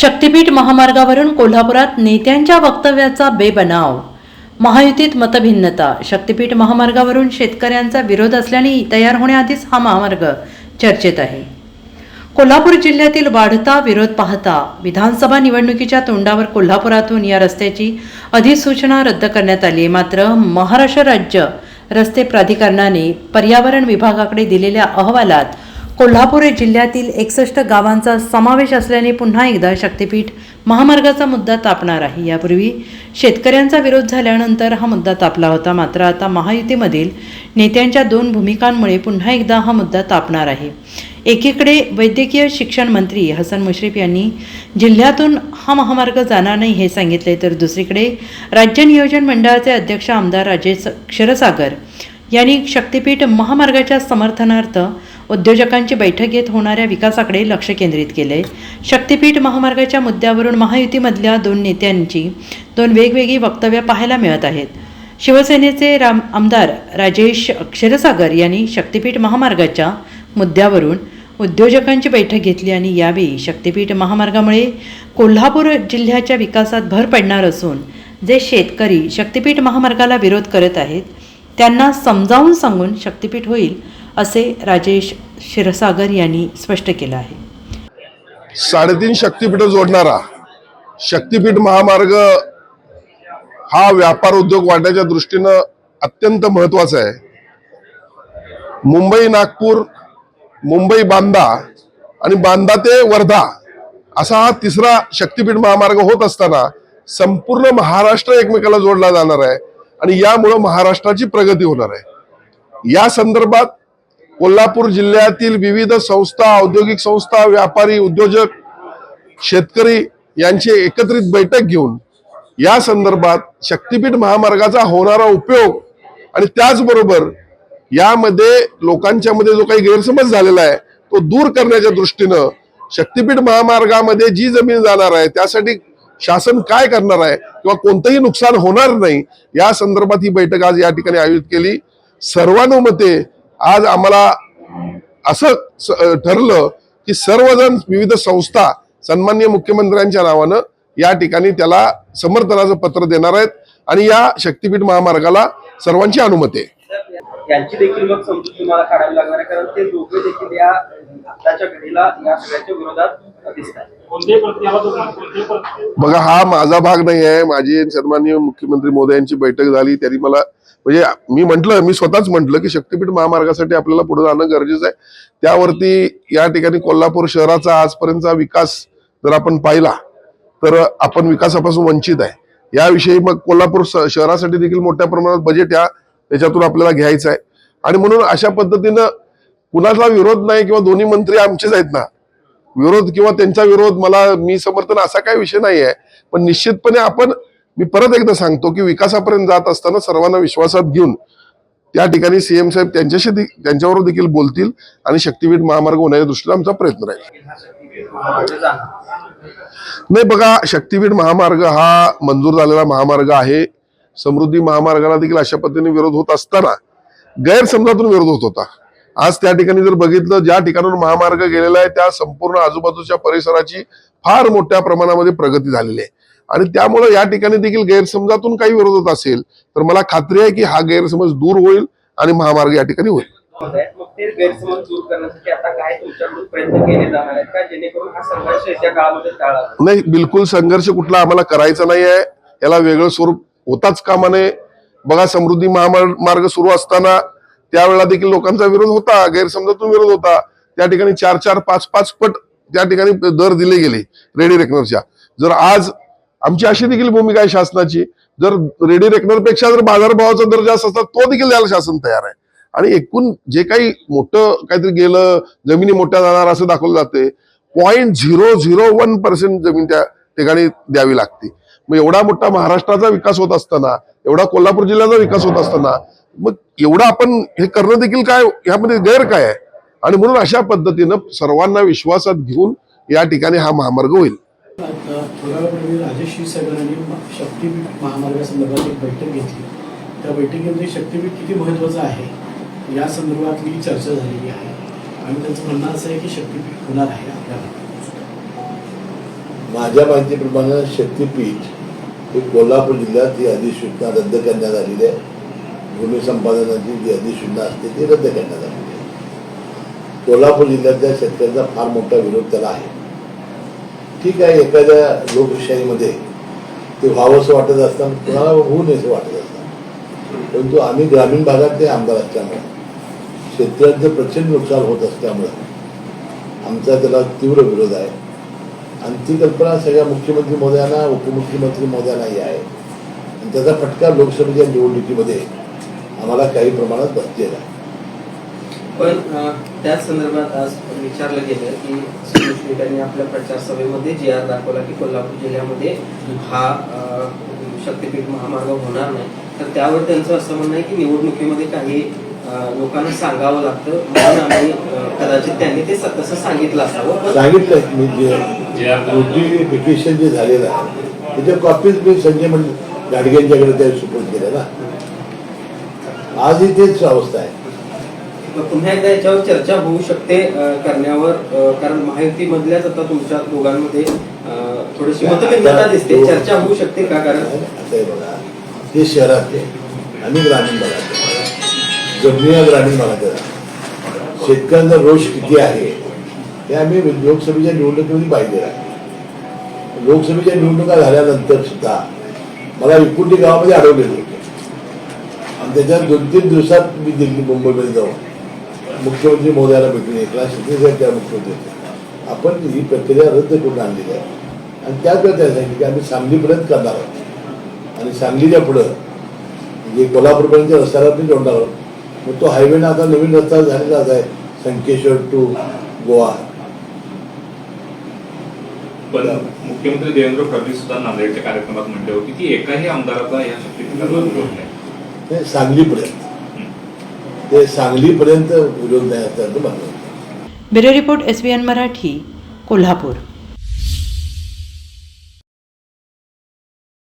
शक्तीपीठ महामार्गावरून कोल्हापुरात नेत्यांच्या वक्तव्याचा बेबनाव. महायुतीत मतभिन्नता. शक्तीपीठ महामार्गावरून शेतकऱ्यांचा विरोध असल्याने तयार होण्याआधीच हा महामार्ग चर्चेत आहे. कोल्हापूर जिल्ह्यातील वाढता विरोध पाहता विधानसभा निवडणुकीच्या तोंडावर कोल्हापुरातून या रस्त्याची अधिसूचना रद्द करण्यात आली. आहे मात्र महाराष्ट्र राज्य रस्ते प्राधिकरणाने पर्यावरण विभागाकडे दिलेल्या अहवालात कोल्हापूर जिल्ह्यातील एकसष्ट गावांचा समावेश असल्याने पुन्हा एकदा शक्तीपीठ महामार्गाचा मुद्दा तापणार आहे. यापूर्वी शेतकऱ्यांचा विरोध झाल्यानंतर हा मुद्दा तापला होता. मात्र आता महायुतीमधील नेत्यांच्या दोन भूमिकांमुळे पुन्हा एकदा हा मुद्दा तापणार आहे. एकीकडे वैद्यकीय शिक्षण मंत्री हसन मुश्रीफ यांनी जिल्ह्यातून हा महामार्ग जाणार नाही हे सांगितले तर दुसरीकडे राज्य नियोजन मंडळाचे अध्यक्ष आमदार राजेश क्षीरसागर यांनी शक्तीपीठ महामार्गाच्या समर्थनार्थ उद्योजकांची बैठक घेत होणाऱ्या विकासाकडे लक्ष केंद्रित केले. शक्तीपीठ महामार्गाच्या मुद्द्यावरून महायुतीमधल्या दोन नेत्यांची दोन वेगवेगळी वक्तव्य पाहायला मिळत आहेत. शिवसेनेचे राम आमदार राजेश क्षीरसागर यांनी शक्तीपीठ महामार्गाच्या मुद्द्यावरून उद्योजकांची बैठक घेतली आणि यावेळी शक्तीपीठ महामार्गामुळे कोल्हापूर जिल्ह्याच्या विकासात भर पडणार असून जे शेतकरी शक्तीपीठ महामार्गाला विरोध करत आहेत त्यांना समजावून सांगून शक्तीपीठ होईल असे राजेश क्षीरसागर यांनी स्पष्ट केलं आहे. साडेतीन शक्तीपीठ जोडणारा शक्तीपीठ महामार्ग हा व्यापार उद्योग वाढण्याच्या दृष्टीनं अत्यंत महत्त्वाचा आहे. मुंबई नागपूर मुंबई बांदा आणि बांदा ते वर्धा असा हा तिसरा शक्तीपीठ महामार्ग होत असताना संपूर्ण महाराष्ट्र एकमेकाला जोडला जाणार आहे आणि यामुळं महाराष्ट्राची प्रगती होणार आहे. या संदर्भात कोल्हापूर जिल्ह्यातील विविध संस्था औद्योगिक संस्था व्यापारी उद्योजक शेतकरी यांची एकत्रित बैठक घेऊन या संदर्भात शक्तीपीठ महामार्गाचा होणारा उपयोग आणि त्याचबरोबर यामध्ये लोकांच्या मध्ये जो काही गैरसमज झालेला आहे तो दूर करण्याच्या दृष्टीनं शक्तीपीठ महामार्गामध्ये जी जमीन जाणार आहे त्यासाठी शासन काय करणार आहे किंवा कोणतंही नुकसान होणार नाही या संदर्भात ही बैठक आज या ठिकाणी आयोजित केली. सर्वानुमते आज आम्हाला असं ठरलं की सर्वजण विविध संस्था सन्मान्य मुख्यमंत्र्यांच्या नावानं या ठिकाणी त्याला समर्थनाचं पत्र देणार आहेत आणि या शक्तीपीठ महामार्गाला सर्वांची अनुमती आहे. यांची देखील मग समजूत तुम्हाला काढावी लागणार आहे कारण ते दोघे देखील या आताच्या घडीला या सगळ्याच्या विरोधात दिसतात बघा हा माझा भाग नाही आहे. माझी सन्माननीय मुख्यमंत्री मोदयांची बैठक झाली त्यांनी मला म्हणजे मी म्हटलं मी स्वतःच म्हटलं की शक्तीपीठ महामार्गासाठी आपल्याला पुढे जाणं गरजेचं आहे. त्यावरती या ठिकाणी कोल्हापूर शहराचा आजपर्यंतचा विकास जर आपण पाहिला तर आपण विकासापासून वंचित आहे. याविषयी मग कोल्हापूर स- शहरासाठी देखील मोठ्या प्रमाणात बजेट या त्याच्यातून आपल्याला घ्यायचं आहे. आणि म्हणून अशा पद्धतीनं कुणाचा विरोध नाही किंवा दोन्ही मंत्री आमचेच आहेत ना. विरोध किंवा त्यांचा विरोध मला मी समर्थन असा काही विषय नाही आहे पण निश्चितपणे आपण मी परत एकदा सांगतो की विकासापर्यंत जात असताना सर्वांना विश्वासात घेऊन त्या ठिकाणी सीएम साहेब त्यांच्याशी त्यांच्यावर देखील बोलतील आणि शक्तीपीठ महामार्ग होण्याच्या दृष्टीने आमचा प्रयत्न राहील. नाही बघा शक्तीपीठ महामार्ग हा मंजूर झालेला महामार्ग आहे. समृद्धी महामार्गाला देखील अशा पद्धतीने विरोध होत असताना गैरसमजातून विरोध होत होता. आज त्या ठिकाणी जर बघितलं ज्या ठिकाणाहून महामार्ग गेलेला आहे त्या संपूर्ण आजूबाजूच्या परिसराची फार मोठ्या प्रमाणामध्ये प्रगती झालेली आहे. आणि त्यामुळे या ठिकाणी देखील गैरसमजातून काही विरोध होत असेल तर मला खात्री आहे की हा गैरसमज दूर होईल आणि महामार्ग या ठिकाणी होईल? नाही बिलकुल संघर्ष कुठला आम्हाला करायचा नाही आहे. याला वेगळं स्वरूप होताच कामा नये बघा समृद्धी महामार्ग सुरू असताना त्यावेळेला देखील लोकांचा विरोध होता गैरसमजातून विरोध होता. त्या ठिकाणी चार चार पाच पाच पट त्या ठिकाणी दर दिले गेले रेडी रेकनरच्या. जर आज आमची अशी देखील भूमिका आहे शासनाची. जर रेडी रेकनरपेक्षा जर बाजारभावाचा दर जास्त असतात तो देखील द्यायला शासन तयार आहे. आणि एकूण जे काही मोठं काहीतरी गेलं जमिनी मोठ्या जाणार असं दाखवलं जाते point zero zero one percent जमीन त्या ठिकाणी द्यावी लागते. मग एवढा मोठा महाराष्ट्राचा विकास होत असताना एवढा कोल्हापूर जिल्ह्याचा विकास होत असताना मग एवढं आपण हे करणं देखील काय ह्यामध्ये गैर काय आहे? आणि म्हणून अशा पद्धतीनं सर्वांना विश्वासात घेऊन या ठिकाणी हा महामार्ग होईल. आता थोड्या वेळापूर्वी राजेश क्षीरसागरांनी शक्तीपीठ महामार्गासंदर्भात एक बैठक घेतली. त्या बैठकीमध्ये शक्तीपीठ किती महत्त्वाचं आहे या संदर्भातली चर्चा झालेली आहे. आणि त्यांचं म्हणणं असं आहे की शक्तीपीठ होणार आहे आपल्या माझ्या माहितीप्रमाणे शक्तीपीठ हे कोल्हापूर जिल्ह्यात ही अधिसूचना रद्द करण्यात आलेली आहे भूमी संपादनाची जी अधिसूचना असते ती रद्द करण्यात आलेली आहे. कोल्हापूर जिल्ह्यातल्या शेतकऱ्यांचा फार मोठा विरोध त्याला आहे. ठीक आहे एखाद्या लोकशाहीमध्ये ते व्हावंसं वाटत असताना कुणाला होऊ नये असं वाटत असतं परंतु आम्ही ग्रामीण भागातले आमदार असल्यामुळे शेतकऱ्यांचं प्रचंड नुकसान होत असल्यामुळं आमचा त्याला तीव्र विरोध आहे. आणि ती कल्पना सगळ्या मुख्यमंत्री महोदयांना उपमुख्यमंत्री महोदयांनाही आहे. आणि त्याचा फटका लोकसभेच्या निवडणुकीमध्ये आम्हाला काही प्रमाणात बसलेला आहे. पण त्याच संदर्भात आज विचारलं गेलं की यांनी आपल्या प्रचार सभेमध्ये जी आर दाखवला की कोल्हापूर जिल्ह्यामध्ये हा शक्तीपीठ महामार्ग होणार नाही. तर त्यावर त्यांचं असं म्हणणं आहे की निवडणुकीमध्ये काही लोकांना सांगावं लागतं म्हणून आम्ही कदाचित त्यांनी ते स- तसं सांगितलं असावं. सांगितलं मी जे नोटिफिकेशन जे झालेलं आहे त्याच्या कॉपीज मी संजय मंडळ गाडग्यांच्याकडे त्या सुपूर्द केल्या ना. आजही तेच अवस्था आहे. पुन्हा एकदा याच्यावर चर्चा होऊ शकते करण्यावर. कारण महायुतीमधल्याच आता तुमच्या दोघांमध्ये थोडीशी मतभिन्नता दिसते. चर्चा होऊ शकते का? कारण हे बघा हे शहरातले आणि ग्रामीण भागातले. जमिनी ग्रामीण भागात. शेतकऱ्यांचा रोष किती आहे हे आम्ही लोकसभेच्या निवडणुकीमध्ये पाहिजे आहे. लोकसभेच्या निवडणुका झाल्यानंतर सुद्धा मला इकुंडी गावामध्ये अडवलेले होते. आणि त्याच्यात दोन तीन दिवसात मी दिल्ली मुंबईमध्ये जाऊन मुख्यमंत्री महोदयाला भेटून एकला शिंदे साहेब त्या मुख्यमंत्री होते. आपण ही प्रक्रिया रद्द करून आणलेली आहे. आणि वेळेला त्यांनी सांगितलं की आम्ही सांगलीपर्यंत करणार आहोत. आणि सांगलीच्या पुढं म्हणजे कोल्हापूरपर्यंत रस्त्याला पण जोडणार आहोत. मग तो हायवे आता नवीन रस्ता झालेलाच आहे. संकेश्वर टू गोवा. पण मुख्यमंत्री देवेंद्र फडणवीस सुद्धा नांदेडच्या कार्यक्रमात म्हणले होते की एकाही आमदाराचा या शक्तीपीठाला विरोध नाही. ते सांगलीपर्यंत. ते सांगलीपर्यंत विरोध नाही असल्याचं म्हणलं bureau report S Marathi Kolhapur.